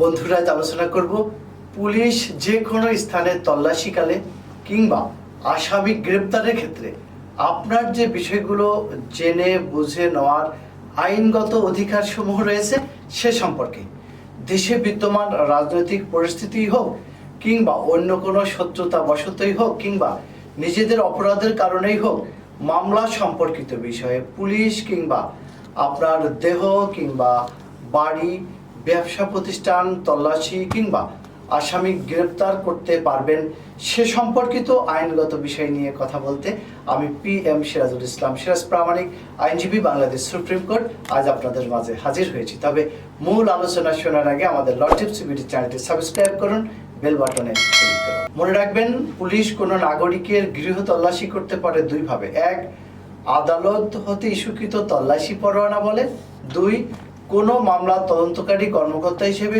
বন্ধুরা আলোচনা করব পুলিশ যে কোনো স্থানে তল্লাশিকালে কিংবা আসামি গ্রেপ্তারের ক্ষেত্রে আপনার যে বিষয়গুলো জেনে, বুঝে নেওয়ার আইনগত অধিকার সমূহ রয়েছে সে সম্পর্কে। দেশে বিদ্যমান রাজনৈতিক পরিস্থিতি হোক কিংবা অন্য কোনো শত্রুতা বশতই হোক কিংবা নিজেদের অপরাধের কারণেই হোক, মামলা সম্পর্কিত বিষয়ে পুলিশ কিংবা আপনার দেহ কিংবা বাড়ি ব্যবসা প্রতিষ্ঠান, তল্লাশি কিংবা আসামি গ্রেপ্তার করতে পারবেন, সে সম্পর্কিত আইনগত বিষয় নিয়ে কথা বলতে আমি পি এম সিরাজুল ইসলাম। সিরাজ প্রামাণিক, আইনজীবী, বাংলাদেশ সুপ্রিম কোর্ট। আজ আপনাদের মাঝে হাজির হয়েছি। তবে মূল আলোচনা শোনার আগে আমাদের লটিপ সিবিটি চ্যানেলটি সাবস্ক্রাইব করুন, বেল বাটনে মনে রাখবেন, পুলিশ কোনো নাগরিকের গৃহ তল্লাশি করতে পারে দুইভাবে। এক, আদালত হতে ইস্যুকৃত তল্লাশি পরোয়ানা বলে। দুই কোনো মামলা তদন্তকারী কর্মকর্তা হিসেবে